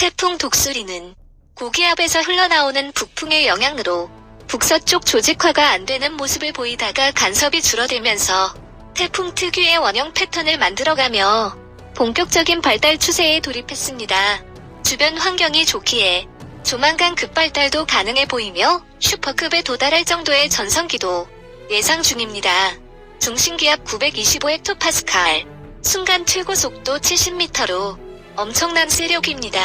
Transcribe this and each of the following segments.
태풍 독수리는 고기압에서 흘러나오는 북풍의 영향으로 북서쪽 조직화가 안 되는 모습을 보이다가 간섭이 줄어들면서 태풍 특유의 원형 패턴을 만들어가며 본격적인 발달 추세에 돌입했습니다. 주변 환경이 좋기에 조만간 급발달도 가능해 보이며 슈퍼급에 도달할 정도의 전성기도 예상 중입니다. 중심기압 925헥토파스칼, 순간 최고 속도 70m로 엄청난 세력입니다.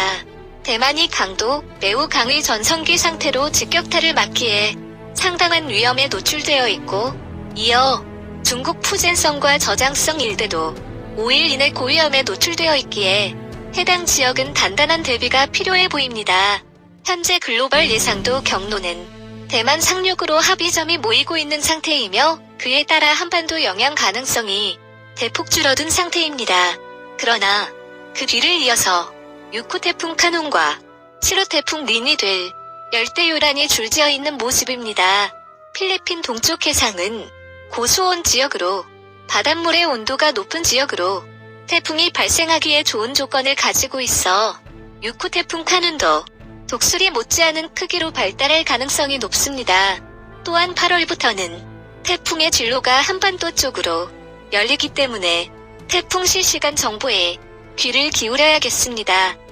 대만이 강도 매우 강의 전성기 상태로 직격탄을 맞기에 상당한 위험에 노출되어 있고 이어 중국 푸젠성과 저장성 일대도 5일 이내 고위험에 노출되어 있기에 해당 지역은 단단한 대비가 필요해 보입니다. 현재 글로벌 예상도 경로는 대만 상륙으로 합의점이 모이고 있는 상태이며 그에 따라 한반도 영향 가능성이 대폭 줄어든 상태입니다. 그러나 그 뒤를 이어서 6호 태풍 카논과 7호 태풍 린이 될 열대 요란이 줄지어 있는 모습입니다. 필리핀 동쪽 해상은 고수온 지역으로 바닷물의 온도가 높은 지역으로 태풍이 발생하기에 좋은 조건을 가지고 있어 6호 태풍 카눈도 독수리 못지않은 크기로 발달할 가능성이 높습니다. 또한 8월부터는 태풍의 진로가 한반도 쪽으로 열리기 때문에 태풍 실시간 정보에 귀를 기울여야겠습니다.